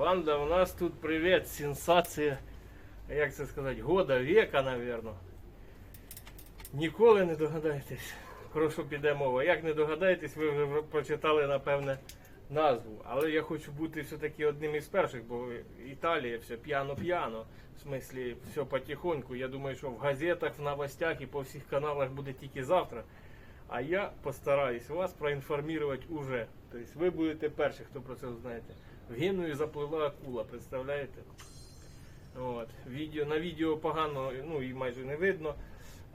Банда, у нас тут привет, сенсація. Як це сказати, года, века, напевно. Ніколи не догадаєтесь, про що піде мова. Як не догадаєтесь, ви вже прочитали, напевне, назву. Але я хочу бути все-таки одним із перших, бо Італія все п'яно-п'яно. В смислі, все потихоньку. Я думаю, що в газетах, в новостях і по всіх каналах буде тільки завтра. А я постараюсь вас проінформувати уже. Тобто ви будете перші, хто про це знаєте. В Генуї заплила акула, представляєте? От. Відео, на відео погано, ну і майже не видно.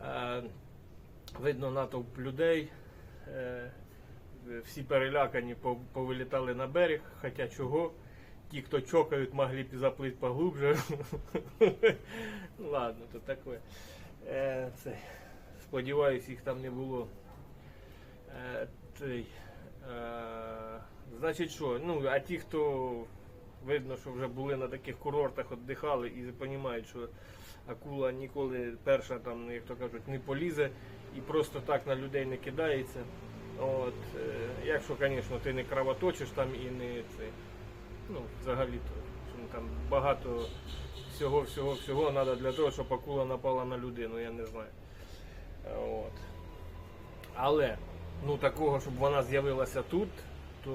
Е, видно натовп людей. Е, всі перелякані повилітали на берег, хоча чого. Ті, хто чокають, могли б заплити поглубже. Ладно, то таке. Е, це, сподіваюсь, їх там не було. Е, той, е, значить що, ну, а ті, хто видно, що вже були на таких курортах, віддихали і розуміють, що акула ніколи перша там, як то кажуть, не полізе і просто так на людей не кидається. От, е, якщо, звісно, ти не кровоточиш там і не це, ну, взагалі то там багато всього, всього, всього треба для того, щоб акула напала на людину, я не знаю. От. Але ну, такого, щоб вона з'явилася тут, то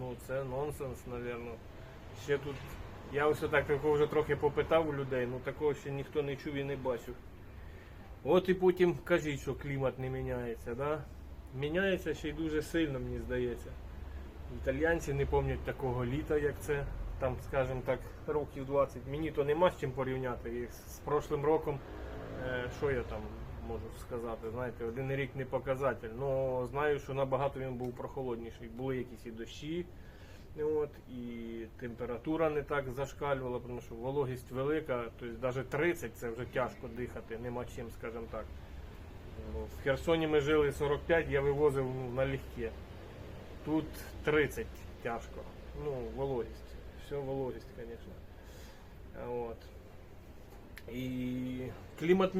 ну, це нонсенс, напевно. Ще тут. Я ось так такого вже трохи попитав у людей, ну такого ще ніхто не чув і не бачив. От і потім кажіть, що клімат не міняється, да? Міняється ще й дуже сильно, мені здається. Італьянці не пам'ятають такого літа, як це. Там, скажімо так, років 20. Мені то нема з чим порівняти. І з прошлим роком, е, що я там можу сказати, знаєте, один рік не показатель. Ну знаю, що набагато він був прохолодніший. Були якісь і дощі, от, і температура не так зашкалювала, тому що вологість велика, тобто навіть 30 це вже тяжко дихати, нема чим, скажімо так. Ну, В Херсоні ми жили 45, я вивозив ну, налегке. Тут 30 тяжко. Ну, вологість. Все вологість, звісно. От. І клімат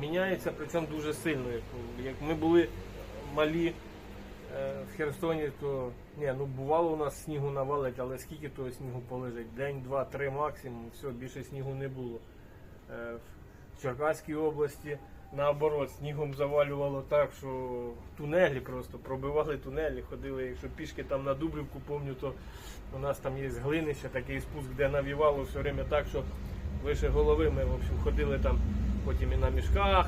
міняється. Міняється, причому дуже сильно. Як, як ми були малі е, в Херсоні, то ні, ну бувало у нас снігу навалить, але скільки того снігу полежить? День, два, три максимум, все, більше снігу не було. Е, в Черкаській області наоборот, снігом завалювало так, що тунелі просто пробивали тунелі, ходили, якщо пішки там на Дубрівку, помню, то у нас там є глинище, такий спуск, де навівало все время так, що вище голови ми в общем, ходили там потім і на мішках,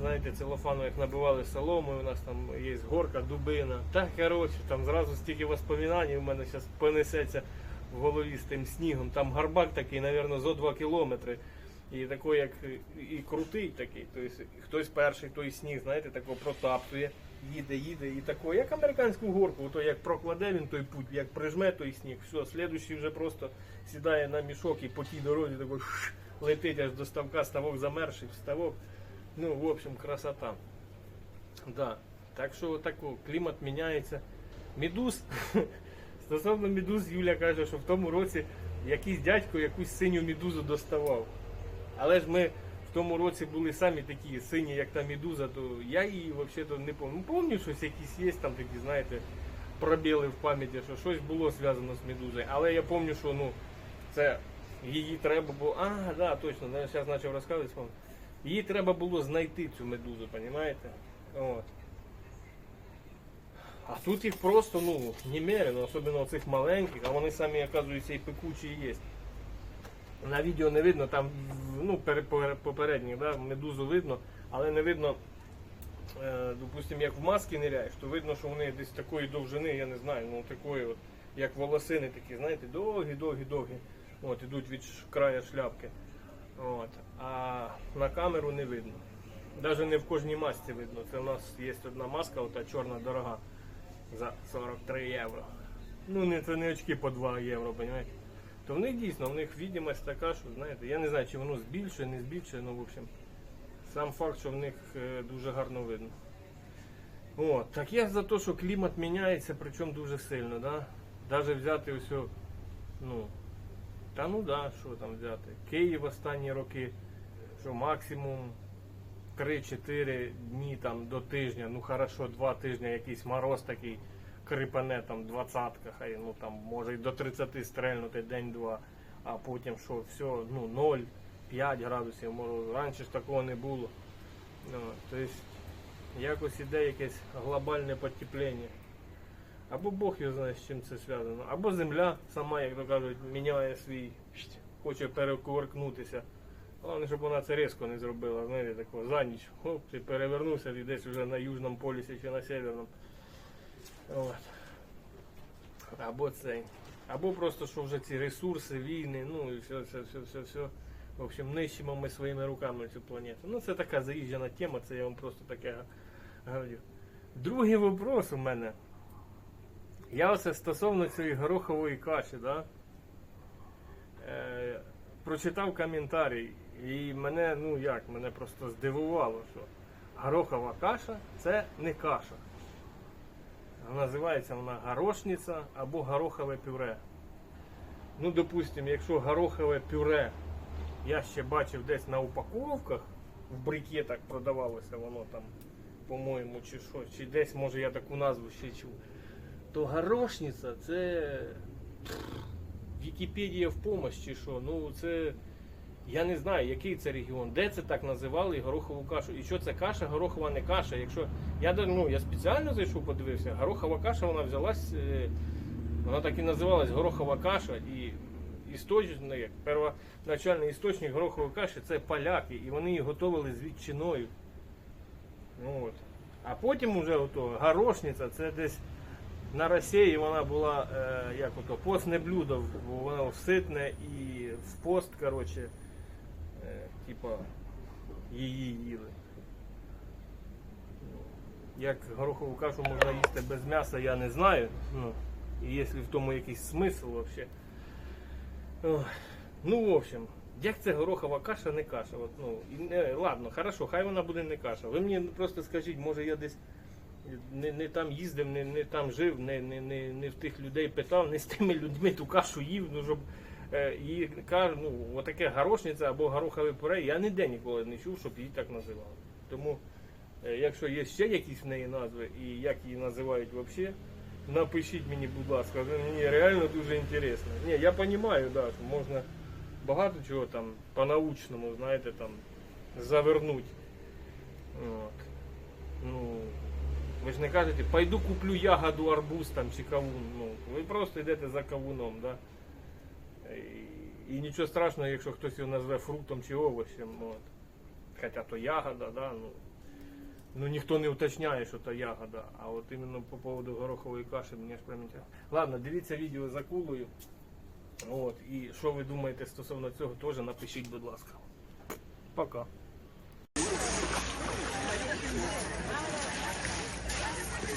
знаєте, целофанових набивали соломою, у нас там є горка, дубина. Та коротше, там зразу стільки воспоминань у мене зараз понесеться в голові з тим снігом. Там гарбак такий, мабуть, зо 2 кілометри. І такий, як і крутий такий. Тобто хтось перший той сніг, знаєте, такого протаптує, їде, їде, і такий, як американську горку, то як прокладе він той путь, як прижме той сніг, все, слідуючий вже просто сідає на мішок і по тій дорозі такий летить аж до ставка, ставок замерший, ставок. Ну, в общем, красота. Да. Так що тако, клімат міняється. Медуз. Стосовно медуз, Юля каже, що в тому році якийсь дядько якусь синю медузу доставав. Але ж ми в тому році були самі такі сині, як та медуза, то я її взагалі не пам'ятаю. Ну, пам'ятаю, щось якісь є там такі, знаєте, пробіли в пам'яті, що щось було зв'язано з медузою. Але я пам'ятаю, що ну, це її треба було. А, да, точно, зараз почав розказувати. Її треба було знайти цю медузу, розумієте? От. А тут їх просто, ну, немерено, особливо цих маленьких, а вони самі, оказується, і пекучі є. На відео не видно, там ну, пере- пере- попередніх, да, медузу видно, але не видно, е, допустимо, як в маски ниряєш, то видно, що вони десь такої довжини, я не знаю, ну такої, от, як волосини такі, знаєте, довгі, довгі, довгі. От, ідуть від края шляпки. От. А на камеру не видно. Навіть не в кожній масці видно. Це у нас є одна маска, ота чорна дорога за 43 євро. Ну, не, це не очки по 2 євро, розумієте? То в них дійсно, в них відомість така, що знаєте, я не знаю, чи воно збільшує, не збільшує, ну в общем. Сам факт, що в них е, дуже гарно видно. О, так я за те, що клімат міняється, причому дуже сильно, да? Даже взяти ось, ну, та ну да, що там взяти. Київ останні роки, що максимум 3-4 дні там до тижня, ну хорошо, 2 тижні якийсь мороз такий крипане там двадцятка, хай ну там може й до 30 стрельнути день-два, а потім що, все, ну 0, 5 градусів морозу. Раніше ж такого не було. Ну, тобто якось іде якесь глобальне потепління. Або Бог його знає, з чим це зв'язано. Або земля сама, як то кажуть, міняє свій, хоче перекувыркнутися. Головне, щоб вона це різко не зробила, знаєте, такого за ніч. Хоп, ти перевернувся і десь вже на Южному полюсі чи на Северному. От. Або цей. Або просто, що вже ці ресурси, війни, ну і все, все, все, все, все. В общем, нищимо ми своїми руками цю планету. Ну, це така заїжджена тема, це я вам просто таке говорю. Другий вопрос у мене. Я оце стосовно цієї горохової каші, да? е, прочитав коментарі, і мене, ну як, мене просто здивувало, що горохова каша це не каша. Називається вона горошниця або горохове пюре. Ну, допустимо, якщо горохове пюре я ще бачив десь на упаковках, в брикетах продавалося воно там, по-моєму, чи що, чи десь, може я таку назву ще чув. То горошниця це Вікіпедія в помощь чи що. Ну це я не знаю, який це регіон, де це так називали горохову кашу. І що це каша, горохова не каша. Якщо я ну, я спеціально зайшов, подивився, горохова каша вона взялась, е, вона так і називалась горохова каша. І істочник, первоначальний істочник горохової каші це поляки, і вони її готували з ветчиною. Ну, от. А потім вже ото горошниця, це десь на Росії вона була е, як ото, постне блюдо, бо воно ситне і в пост, коротше, е, типа її їли. Як горохову кашу можна їсти без м'яса, я не знаю. Ну, і якщо в тому якийсь смисл взагалі. Ну, в общем, як це горохова каша, не каша. От, ну, і не, ладно, хорошо, хай вона буде не каша. Ви мені просто скажіть, може я десь не, не там їздив, не, не там жив, не, не, не, не в тих людей питав, не з тими людьми ту кашу їв, ну щоб е, ну, отаке горошниця або горохове пюре, я ніде ніколи не чув, щоб її так називали. Тому, е, якщо є ще якісь в неї назви і як її називають взагалі, напишіть мені, будь ласка, мені реально дуже інтересно. Ні, я розумію, да, що можна багато чого там по-научному, знаєте, там завернуть. От. Ну, ви ж не кажете, пойду куплю ягоду, арбуз там чи кавун. Ну, ви просто йдете за кавуном, да? І, і нічого страшного, якщо хтось його назве фруктом чи овочем. От. Хоча то ягода, да? ну, ну ніхто не уточняє, що то ягода. А от іменно по поводу горохової каші мені ж прям інтересно. Ладно, дивіться відео за кулою. От, і що ви думаєте стосовно цього, теж напишіть, будь ласка. Пока.